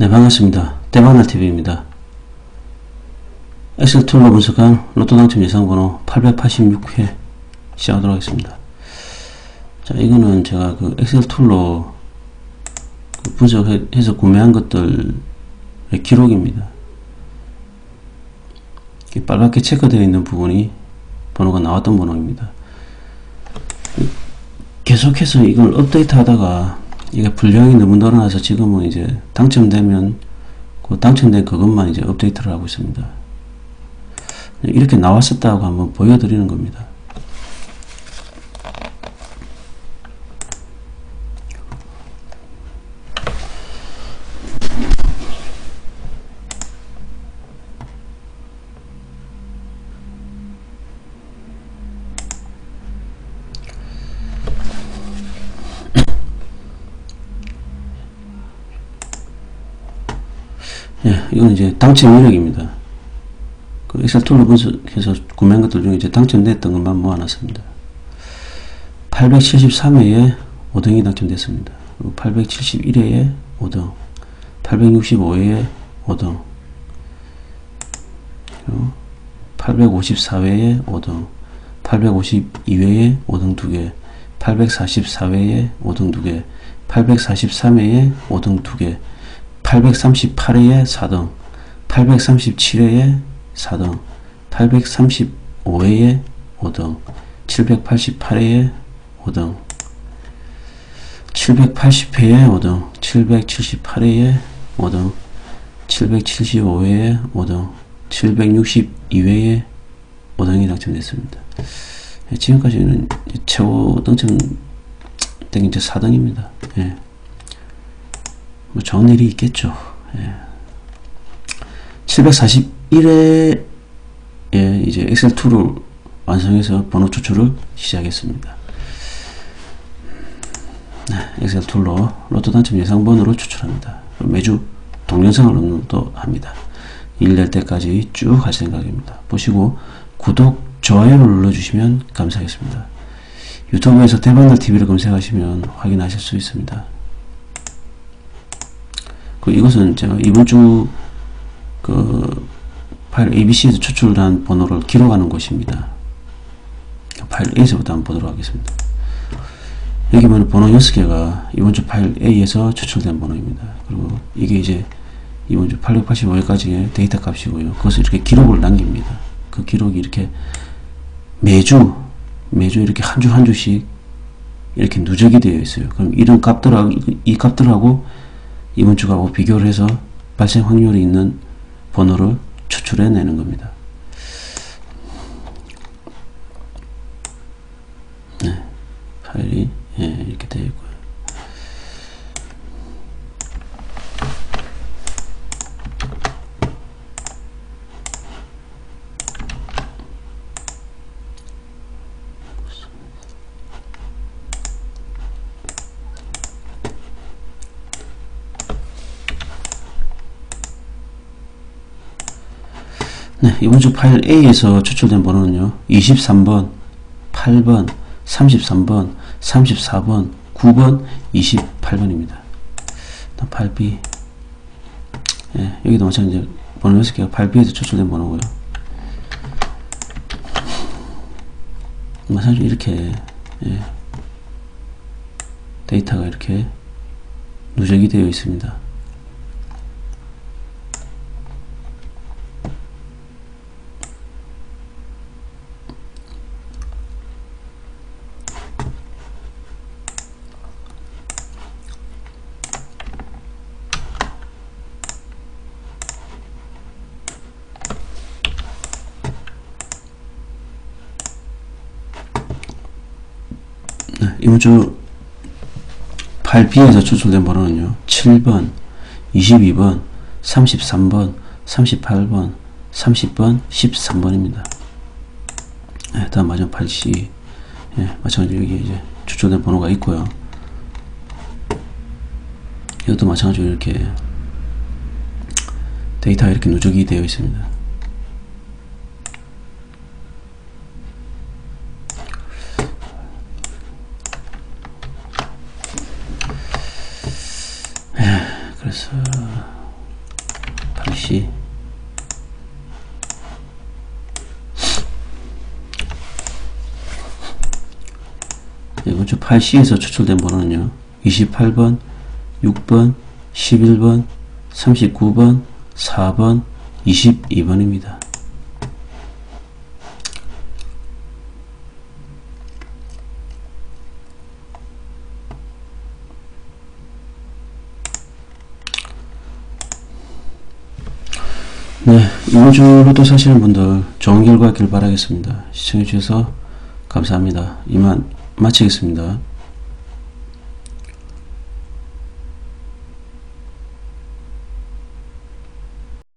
네, 반갑습니다. 대박날TV입니다. 엑셀 툴로 분석한 로또 당첨 예상번호 886회 시작하도록 하겠습니다. 자, 이거는 제가 그 엑셀 툴로 그 분석해서 구매한 것들의 기록입니다. 빨갛게 체크되어 있는 부분이 번호가 나왔던 번호입니다. 계속해서 이걸 업데이트 하다가 이게 분량이 너무 늘어나서 지금은 이제 당첨되면 그 당첨된 그것만 이제 업데이트를 하고 있습니다. 이렇게 나왔었다고 한번 보여드리는 겁니다. 예, 이건 이제 당첨 이력입니다. 그 엑셀 툴로 분석해서 구매한 것들 중에 이제 당첨됐던 것만 모아놨습니다. 873회에 5등이 당첨됐습니다. 그리고 871회에 5등, 865회에 5등, 그리고 854회에 5등, 852회에 5등 2개, 844회에 5등 2개, 843회에 5등 2개, 838회에 4등, 837회에 4등, 835회에 5등, 788회에 5등, 780회에 5등, 778회에 5등, 775회에 5등, 762회에 5등이 당첨됐습니다. 예, 지금까지는 최고 당첨된 게 이제 4등입니다. 예. 뭐 좋은 일이 있겠죠. 예. 741회 에 이제 엑셀 2를 완성해서 번호 추출을 시작했습니다. 네, 엑셀 툴로 로또 당첨 예상 번호를 추출합니다. 매주 동영상을 업로드 합니다. 일 될 때까지 쭉 할 생각입니다. 보시고 구독, 좋아요를 눌러주시면 감사하겠습니다. 유튜브에서 대박날 TV를 검색하시면 확인하실 수 있습니다. 그 이것은 제가 이번 주그 파일 ABC에서 추출한 번호를 기록하는 것입니다. 파일 A에서부터 한번 보도록 하겠습니다. 여기 보면 번호 6개가 이번 주 파일 A에서 추출된 번호입니다. 그리고 이게 이제 이번 주 885회까지의 데이터 값이고요. 그것을 이렇게 기록을 남깁니다. 그 기록이 이렇게 매주 매주 이렇게 한 주 한 주씩 이렇게 누적이 되어 있어요. 그럼 이런 값들하고 이 값들하고 이번 주하고 비교를 해서 발생 확률이 있는 번호를 추출해 내는 겁니다. 네, 파일이 예, 이렇게 되어 있고요. 네, 이번 주 파일 A에서 추출된 번호는요. 23번, 8번, 33번, 34번, 9번, 28번입니다. 파일 B. 예, 여기도 마찬가지로 번호 6개가 파일 B에서 추출된 번호고요. 마찬가지로 이렇게 예, 데이터가 이렇게 누적이 되어 있습니다. 이번 주 8B에서 추출된 번호는요. 7번, 22번, 33번, 38번, 30번, 13번입니다. 네, 다음 마지막 8C. 예, 마찬가지로 여기 이제 추출된 번호가 있고요. 이것도 마찬가지로 이렇게 데이터가 이렇게 누적이 되어 있습니다. 그래서 C 이번 주 8C에서 추출된 번호는요. 28번 6번 11번 39번 4번 22번입니다 네, 이번 주로도 사시는 분들 좋은 결과 있길 바라겠습니다. 시청해주셔서 감사합니다. 이만 마치겠습니다.